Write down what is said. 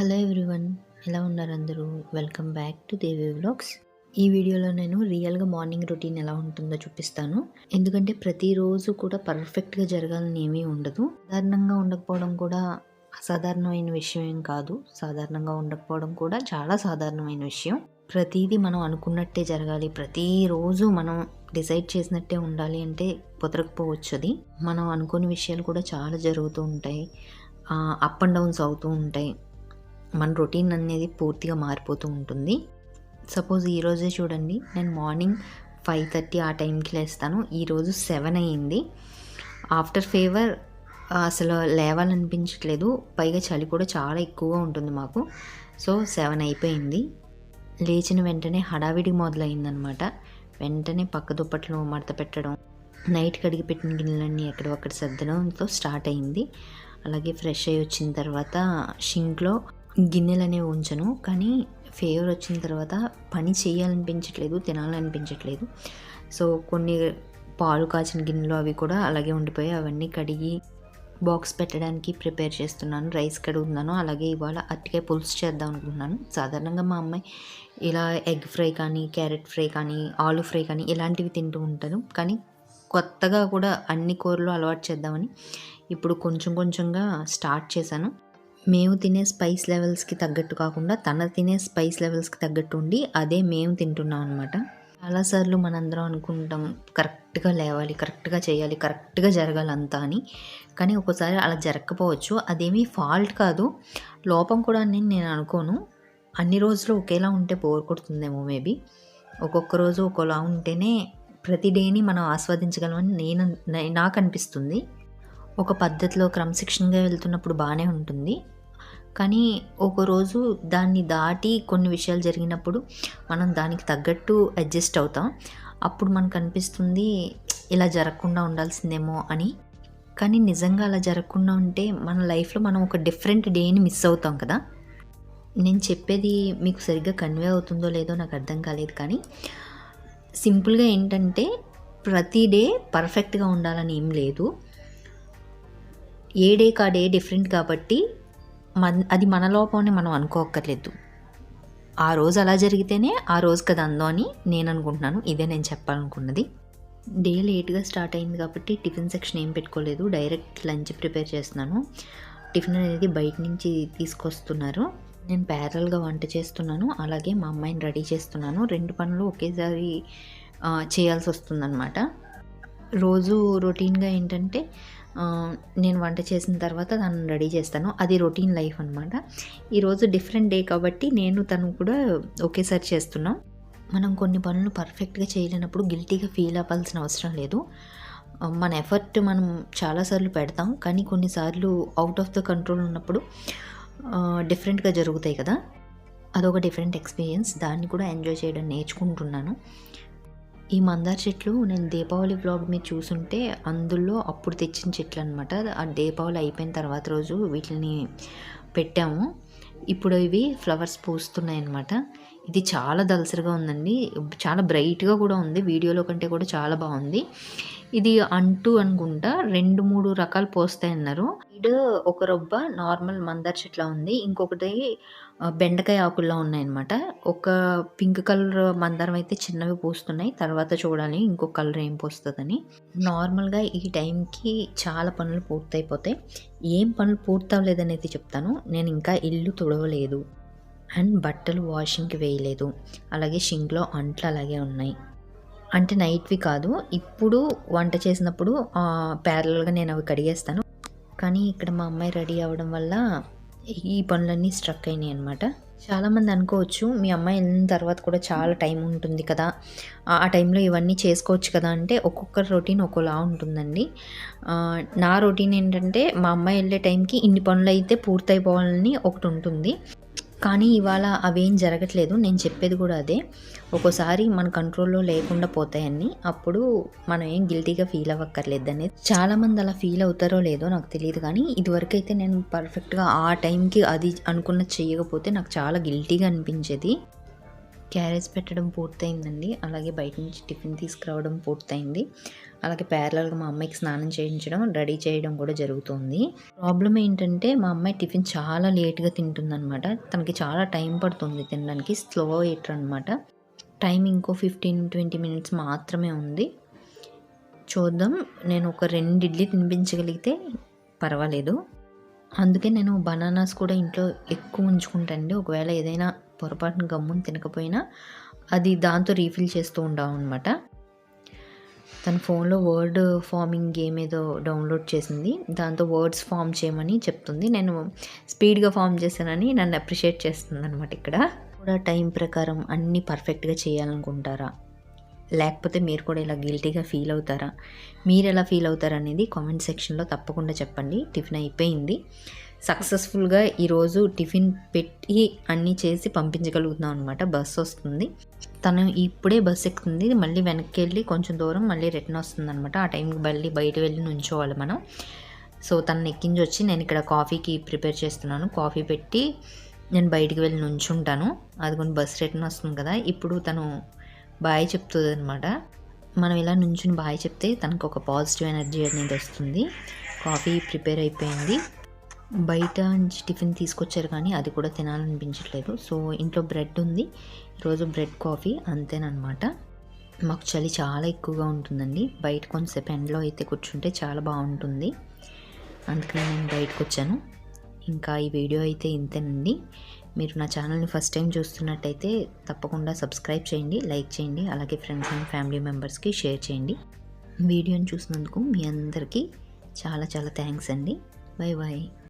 Hello everyone ఎలా ఉన్నారు అందరూ? Welcome back to Devi vlogs. ఈ వీడియోలో నేను రియల్గా మార్నింగ్ రొటీన్ ఎలా ఉంటుందో చూపిస్తాను. ఎందుకంటే ప్రతిరోజు కూడా పర్ఫెక్ట్గా జరగాలని ఏమీ ఉండదు. సాధారణంగా ఉండకపోవడం కూడా అసాధారణమైన విషయం ఏం కాదు. సాధారణంగా ఉండకపోవడం కూడా చాలా సాధారణమైన విషయం. ప్రతిదీ మనం అనుకున్నట్టే జరగాలి. ప్రతిరోజు మనం డిసైడ్ చేసినట్టే ఉండాలి అంటే కుదరకపోవచ్చు అది. మనం అనుకోని విషయాలు కూడా చాలా జరుగుతూ ఉంటాయి. అప్ అండ్ డౌన్స్ అవుతూ ఉంటాయి. మన రొటీన్ అనేది పూర్తిగా మారిపోతూ ఉంటుంది. సపోజ్ ఈరోజే చూడండి నేను మార్నింగ్ ఫైవ్ థర్టీ ఆ టైంకి లేస్తాను. ఈరోజు సెవెన్ అయ్యింది. ఆఫ్టర్ ఫేవర్ అసలు లేవాలనిపించట్లేదు. పైగా చలి కూడా చాలా ఎక్కువగా ఉంటుంది మాకు. సో సెవెన్ అయిపోయింది. లేచిన వెంటనే హడావిడి మొదలైందనమాట వెంటనే పక్క దుప్పట్లు మడత పెట్టడం నైట్ కడిగి పెట్టిన గిన్నెలన్నీ ఎక్కడొక్కడ సర్దడంతో స్టార్ట్ అయింది అలాగే ఫ్రెష్ అయ్యి వచ్చిన తర్వాత షింక్లో గిన్నెలు అనేవి ఉంచను. కానీ ఫేవర్ వచ్చిన తర్వాత పని చేయాలనిపించట్లేదు తినాలనిపించట్లేదు. సో కొన్ని పాలు కాచిన గిన్నెలు అవి కూడా అలాగే ఉండిపోయి అవన్నీ కడిగి బాక్స్ పెట్టడానికి ప్రిపేర్ చేస్తున్నాను. రైస్ కడుగుతున్నాను అలాగే ఇవాళ అట్టికాయ పులుసు చేద్దాం అనుకుంటున్నాను. సాధారణంగా మా అమ్మాయి ఇలా ఎగ్ ఫ్రై కానీ క్యారెట్ ఫ్రై కానీ ఆలు ఫ్రై కానీ ఇలాంటివి తింటూ ఉంటాను. కానీ కొత్తగా కూడా అన్ని కూరలు అలవాటు చేద్దామని ఇప్పుడు కొంచెం కొంచెంగా స్టార్ట్ చేశాను. మేము తినే స్పైస్ లెవెల్స్కి తగ్గట్టు కాకుండా తన తినే స్పైస్ లెవెల్స్కి తగ్గట్టు ఉండి అదే మేము తింటున్నాం అనమాట చాలాసార్లు మనందరం అనుకుంటాం కరెక్ట్గా లేవాలి కరెక్ట్గా చేయాలి కరెక్ట్గా జరగాలి అంతా అని. కానీ ఒక్కోసారి అలా జరగకపోవచ్చు. అదేమీ ఫాల్ట్ కాదు. లోపం కూడా అని నేను అనుకోను. అన్ని రోజులు ఒకేలా ఉంటే బోర్ కొడుతుందేమో మేబీ ఒక్కొక్క రోజు ఒకలా ఉంటేనే ప్రతి డేని మనం ఆస్వాదించగలమని నేను నాకు అనిపిస్తుంది. ఒక పద్ధతిలో క్రమశిక్షణగా వెళ్తున్నప్పుడు బాగానే ఉంటుంది. కానీ ఒకరోజు దాన్ని దాటి కొన్ని విషయాలు జరిగినప్పుడు మనం దానికి తగ్గట్టు అడ్జస్ట్ అవుతాం. అప్పుడు మనకు అనిపిస్తుంది ఇలా జరగకుండా ఉండాల్సిందేమో అని. కానీ నిజంగా అలా జరగకుండా ఉంటే మన లైఫ్లో మనం ఒక డిఫరెంట్ డేని మిస్ అవుతాం కదా. నేను చెప్పేది మీకు సరిగ్గా కన్వే అవుతుందో లేదో నాకు అర్థం కాలేదు కానీ సింపుల్గా ఏంటంటే ప్రతి డే పర్ఫెక్ట్గా ఉండాలని ఏం లేదు. ఏ డే కా డే డిఫరెంట్ కాబట్టి మన అది మన లోపమని మనం అనుకోక్కర్లేదు. ఆ రోజు అలా జరిగితేనే ఆ రోజు కదా అందం అని నేను అనుకుంటున్నాను. ఇదే నేను చెప్పాలనుకున్నది. డే లేట్గా స్టార్ట్ అయింది కాబట్టి టిఫిన్ సెక్షన్ ఏం పెట్టుకోలేదు. డైరెక్ట్ లంచ్ ప్రిపేర్ చేస్తున్నాను. టిఫిన్ అనేది బయట నుంచి తీసుకొస్తున్నారు. నేను ప్యారల్గా వంట చేస్తున్నాను. అలాగే మా అమ్మాయిని రెడీ చేస్తున్నాను. రెండు పనులు ఒకేసారి చేయాల్సి వస్తుందన్నమాట రోజు రొటీన్గా ఏంటంటే నేను వంట చేసిన తర్వాత తను రెడీ చేస్తాను. అది రొటీన్ లైఫ్ అనమాట ఈరోజు డిఫరెంట్ డే కాబట్టి నేను తను కూడా ఒకేసారి చేస్తున్నాం. మనం కొన్ని పనులు పర్ఫెక్ట్గా చేయలేనప్పుడు గిల్టీగా ఫీల్ అవ్వాల్సిన అవసరం లేదు. మన ఎఫర్ట్ మనం చాలాసార్లు పెడతాం. కానీ కొన్నిసార్లు అవుట్ ఆఫ్ ద కంట్రోల్ ఉన్నప్పుడు డిఫరెంట్గా జరుగుతాయి కదా. అదొక డిఫరెంట్ ఎక్స్పీరియన్స్. దాన్ని కూడా ఎంజాయ్ చేయడం నేర్చుకుంటున్నాను. ఈ మందార చెట్లు నేను దీపావళి బ్లాగ్ మీరు చూసుంటే అందులో అప్పుడు తెచ్చిన చెట్లు అనమాట ఆ దీపావళి అయిపోయిన తర్వాత రోజు వీటిని పెట్టాము. ఇప్పుడు ఇవి ఫ్లవర్స్ పూస్తున్నాయి అనమాట ఇది చాలా దలసరిగా ఉందండి. చాలా బ్రైట్గా కూడా ఉంది. వీడియోలో కంటే కూడా చాలా బాగుంది. ఇది అంటూ అనుకుంటా రెండు మూడు రకాలు పోస్తాయి అన్నారు ఇది ఒక రొబ్బ నార్మల్ మందార చెట్ల ఉంది. ఇంకొకటి బెండకాయ ఆకుల్లో ఉన్నాయన్నమాట. ఒక పింక్ కలర్ మందారం అయితే చిన్నవి పూస్తున్నాయి. తర్వాత చూడాలి ఇంకో కలర్ ఏం పోస్తుందని. నార్మల్గా ఈ టైంకి చాలా పనులు పూర్తయిపోతాయి. ఏం పనులు పూర్తవలేదనేది చెప్తాను. నేను ఇంకా ఇల్లు తుడవలేదు. అండ్ బట్టలు వాషింగ్కి వేయలేదు. అలాగే షింక్లో అంట్లు అలాగే ఉన్నాయి. అంటే నైట్వి కాదు. ఇప్పుడు వంట చేసినప్పుడు ప్యారల్గా నేను అవి కడిగేస్తాను. కానీ ఇక్కడ మా అమ్మాయి రెడీ అవ్వడం వల్ల ఈ పనులన్నీ స్ట్రక్ అయినాయి అనమాట చాలామంది అనుకోవచ్చు మీ అమ్మాయి వెళ్ళిన తర్వాత కూడా చాలా టైం ఉంటుంది కదా. ఆ టైంలో ఇవన్నీ చేసుకోవచ్చు కదా అంటే ఒక్కొక్కరి రొటీన్ ఒక్కోలా ఉంటుందండి. నా రొటీన్ ఏంటంటే మా అమ్మాయి వెళ్ళే టైంకి ఇన్ని పనులు అయితే పూర్తయిపోవాలని ఒకటి ఉంటుంది. కానీ ఇవాళ అవేం జరగట్లేదు. నేను చెప్పేది కూడా అదే. ఒక్కోసారి మన కంట్రోల్లో లేకుండా పోతాయని అప్పుడు మనం ఏం గిల్టీగా ఫీల్ అవ్వక్కర్లేదు అనేది. చాలామంది అలా ఫీల్ అవుతారో లేదో నాకు తెలియదు కానీ ఇదివరకు అయితే నేను పర్ఫెక్ట్గా ఆ టైంకి అది అనుకున్న చేయకపోతే నాకు చాలా గిల్టీగా అనిపించేది. క్యారేజ్ పెట్టడం పూర్తయిందండి. అలాగే బయట నుంచి టిఫిన్ తీసుకురావడం పూర్తయింది. అలాగే ప్యారలల్గా మా అమ్మాయికి స్నానం చేయించడం రెడీ చేయడం కూడా జరుగుతుంది. ప్రాబ్లం ఏంటంటే మా అమ్మాయి టిఫిన్ చాలా లేట్గా తింటుందన్నమాట. తనకి చాలా టైం పడుతుంది తినడానికి స్లో ఎయిటర్ అనమాట టైం ఇంకో ఫిఫ్టీన్ ట్వంటీ మినిట్స్ మాత్రమే ఉంది. చూద్దాం. నేను ఒక రెండు ఇడ్లీ తినిపించగలిగితే పర్వాలేదు. అందుకే నేను బనానాస్ కూడా ఇంట్లో ఎక్కువ ఉంచుకుంటానండి. ఒకవేళ ఏదైనా పొరపాటున గమ్మును తినకపోయినా అది దాంతో రీఫిల్ చేస్తూ ఉంటాం అనమాట తన ఫోన్లో వర్డ్ ఫార్మింగ్ గేమ్ ఏదో డౌన్లోడ్ చేసింది. దాంతో వర్డ్స్ ఫామ్ చేయమని చెప్తుంది. నేను స్పీడ్గా ఫామ్ చేశానని నన్ను అప్రిషియేట్ చేస్తుంది అనమాట ఇక్కడ. కూడా టైం ప్రకారం అన్నీ పర్ఫెక్ట్గా చేయాలనుకుంటారా? లేకపోతే మీరు కూడా ఇలా గిల్టీగా ఫీల్ అవుతారా? మీరు ఎలా ఫీల్ అవుతారా అనేది కామెంట్ సెక్షన్లో తప్పకుండా చెప్పండి. టిఫిన్ అయిపోయింది. సక్సెస్ఫుల్గా ఈరోజు టిఫిన్ పెట్టి అన్నీ చేసి పంపించగలుగుతున్నాం అనమాట బస్ వస్తుంది. తను ఇప్పుడే బస్ ఎక్కుతుంది. మళ్ళీ వెనక్కి వెళ్ళి కొంచెం దూరం మళ్ళీ రిటర్న్ వస్తుంది అనమాట ఆ టైంకి మళ్ళీ బయట వెళ్ళి నుంచోవాలి మనం. సో తను ఎక్కించి వచ్చి నేను ఇక్కడ కాఫీకి ప్రిపేర్ చేస్తున్నాను. కాఫీ పెట్టి నేను బయటికి వెళ్ళి నుంచుంటాను. అది కొన్ని బస్ రిటర్న్ వస్తుంది కదా. ఇప్పుడు తను బాయ్ చెప్తుంది అనమాట మనం ఇలా నుంచుని బాయ్ చెప్తే తనకు ఒక పాజిటివ్ ఎనర్జీ అనేది వస్తుంది. కాఫీ ప్రిపేర్ అయిపోయింది. బయట నుంచి టిఫిన్ తీసుకొచ్చారు కానీ అది కూడా తినాలనిపించట్లేదు. సో ఇంట్లో బ్రెడ్ ఉంది. ఈరోజు బ్రెడ్ కాఫీ అంతేనమాట మాకు చలి చాలా ఎక్కువగా ఉంటుందండి. బయట కొంతసేపు ఎండలో అయితే కూర్చుంటే చాలా బాగుంటుంది. అందుకని నేను బయటకు వచ్చాను ఇంకా ఈ వీడియో అయితే ఇంతేనండి. మీరు నా ఛానల్ని ఫస్ట్ టైం చూస్తున్నట్టయితే తప్పకుండా సబ్స్క్రైబ్ చేయండి లైక్ చేయండి అలాగే ఫ్రెండ్స్ అండ్ ఫ్యామిలీ మెంబర్స్కి షేర్ చేయండి. వీడియోని చూసినందుకు మీ అందరికీ చాలా చాలా థ్యాంక్స్ అండి. Bye bye